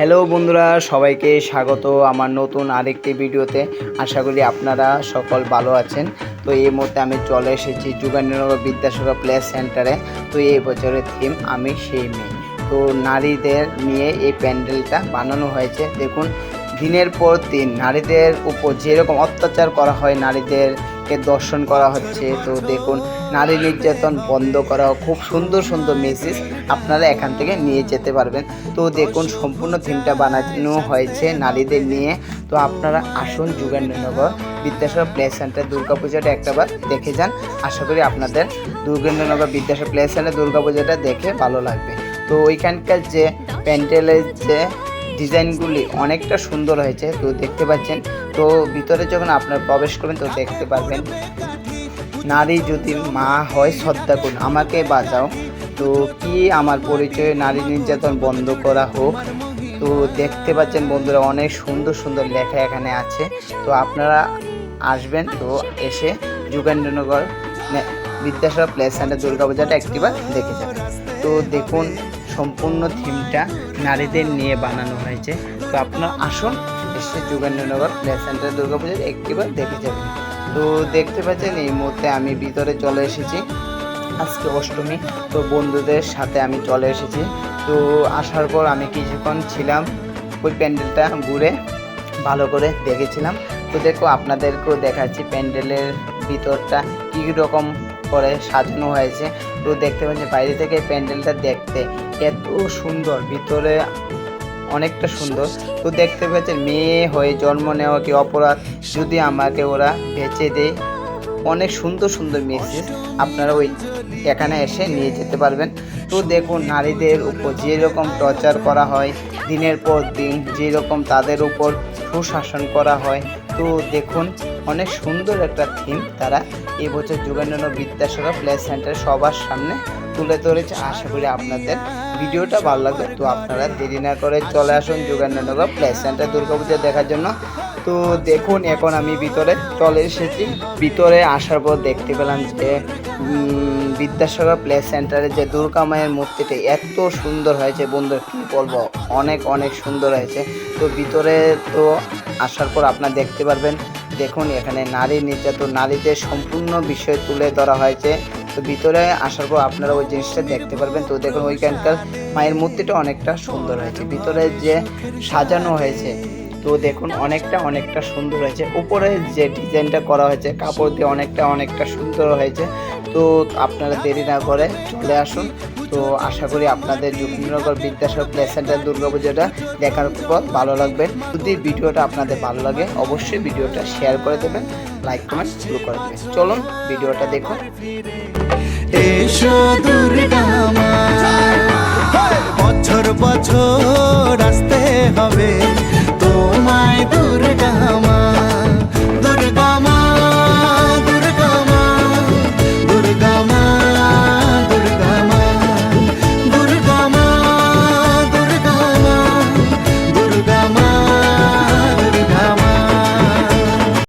Hello বন্ধুরা, সবাইকে স্বাগত আমার নতুন আরেকটি ভিডিওতে। আশা করি আপনারা সকল ভালো আছেন। তো এই মুহূর্তে আমি চলে এসেছি যুগানীনগর বিদ্যাসাগর প্লে সেন্টারে। তো এই বছরের থিম আমি সেই মেয়ে। তো নারীদের নিয়ে এই প্যান্ডেলটা বানানো হয়েছে। দেখুন, দিনের পর দিন নারীদের উপর যেরকম অত্যাচার করা হয় নারীদেরকে দর্শন করা হচ্ছে। তো দেখুন, নারী নির্যাতন বন্ধ করা খুব সুন্দর সুন্দর মেসেজ আপনারা এখান থেকে নিয়ে যেতে পারবেন। তো দেখুন, সম্পূর্ণ থিমটা বানানো হয়েছে নারীদের নিয়ে। তো আপনারা আসুন যুগেন্দ্রনগর বিদ্যাসাগর প্লে সেন্টার দুর্গাপূজাটা একটাবার দেখে যান। আশা করি আপনাদের দুর্গেন্দ্রনগর বিদ্যাসাগর প্লে সেন্টার দুর্গাপূজাটা দেখে ভালো লাগবে। তো ওইখানকার যে প্যান্ডেলের যে ডিজাইনগুলি অনেকটা সুন্দর হয়েছে, তো দেখতে পাচ্ছেন। তো ভিতরে যখন আপনারা প্রবেশ করবেন, তো দেখতে পারবেন, নারী যদি মা হয়, শ্রদ্ধা করুন, আমাকে বাঁচাও। তো কি আমার পরিচয় নারী নির্যাতন বন্ধ করা হোক? তো দেখতে পাচ্ছেন বন্ধুরা, অনেক সুন্দর সুন্দর লেখা এখানে আছে। তো আপনারা আসবেন, তো এসে যুগেন্দ্রনগর বিদ্যাসাগর প্লেস সেন্টার দুর্গাপূজাটা একটিবার দেখে যাবেন। তো দেখুন সম্পূর্ণ থিমটা নারীদের নিয়ে বানানো হয়েছে। তো আপনারা আসুন এসে যুগেন্দ্রনগর প্লে সেন্টার দুর্গাপূজার একটিবার দেখে যাবেন। তো দেখতে পাচ্ছেন, এই মুহূর্তে আমি ভিতরে চলে এসেছি। আজকে অষ্টমী, তো বন্ধুদের সাথে আমি চলে এসেছি। তো আসার পর আমি কিছুক্ষণ ছিলাম, ওই প্যান্ডেলটা ঘুরে ভালো করে দেখেছিলাম। তো দেখো, আপনাদেরকেও দেখাচ্ছি প্যান্ডেলের ভিতরটা কী রকম করে সাজানো হয়েছে। তো দেখতে পাচ্ছি বাইরে থেকে প্যান্ডেলটা দেখতে এত সুন্দর, ভিতরে অনেকটা সুন্দর। তো দেখতে পাচ্ছেন মেয়ে হয়ে জন্ম নেওয়া কি অপরাধ, যদি আমাকে ওরা বেঁচে দেয়। অনেক সুন্দর সুন্দর মেসেজ আপনারা ওই এখানে এসে নিয়ে যেতে পারবেন। তো দেখুন নারীদের উপর যেরকম টর্চার করা হয়, দিনের পর দিন যেরকম তাদের উপর সুশাসন করা হয়। তো দেখুন অনেক সুন্দর একটা থিম তারা এবছর যুগানন্দ বিদ্যাসাগর প্লে সেন্টার সবার সামনে তুলে ধরেছে। আশা করি আপনাদের ভিডিওটা ভালো লাগবে। তো আপনারা দেরি না করে চলে আসুন যোগেন্দ্রনগর প্লে সেন্টার দুর্গাপূজা দেখার জন্য। তো দেখুন, এখন আমি ভিতরে চলে এসেছি। ভিতরে আসার পর দেখতে পেলাম যে বিদ্যাসাগর প্লে সেন্টারে যে দুর্গা মায়ের মূর্তিটি এত সুন্দর হয়েছে। বন্ধু, কী বলব? অনেক অনেক সুন্দর হয়েছে। তো ভিতরে তো আসার পর আপনারা দেখতে পারবেন। দেখুন, এখানে নারী নির্যাতন, নারীদের সম্পূর্ণ বিষয় তুলে ধরা হয়েছে। তো ভিতরে আসার পর আপনারা ওই জিনিসটা দেখতে পারবেন। তো দেখুন, ওইখানকার মায়ের মূর্তিটা অনেকটা সুন্দর হয়েছে। ভিতরে যে সাজানো হয়েছে, তো দেখুন, অনেকটা অনেকটা সুন্দর হয়েছে। উপরে যে ডিজাইনটা করা হয়েছে, কাপড় দিয়ে অনেকটা অনেকটা সুন্দর হয়েছে। তো আপনারা দেরি না করে চলে আসুন। তো আশা করি আপনাদের যুগনগর বিদ্যাসাগর প্লে সেন্টার দুর্গাপূজাটা দেখার পর ভালো লাগবে। যদি ভিডিওটা আপনাদের ভালো লাগে অবশ্যই ভিডিওটা শেয়ার করে দেবেন লাইক কমেন্ট শুরু করে দেবেন। চলুন ভিডিওটা দেখুন। এসো দুর্গা মা। বছর বছর আসতে হবে।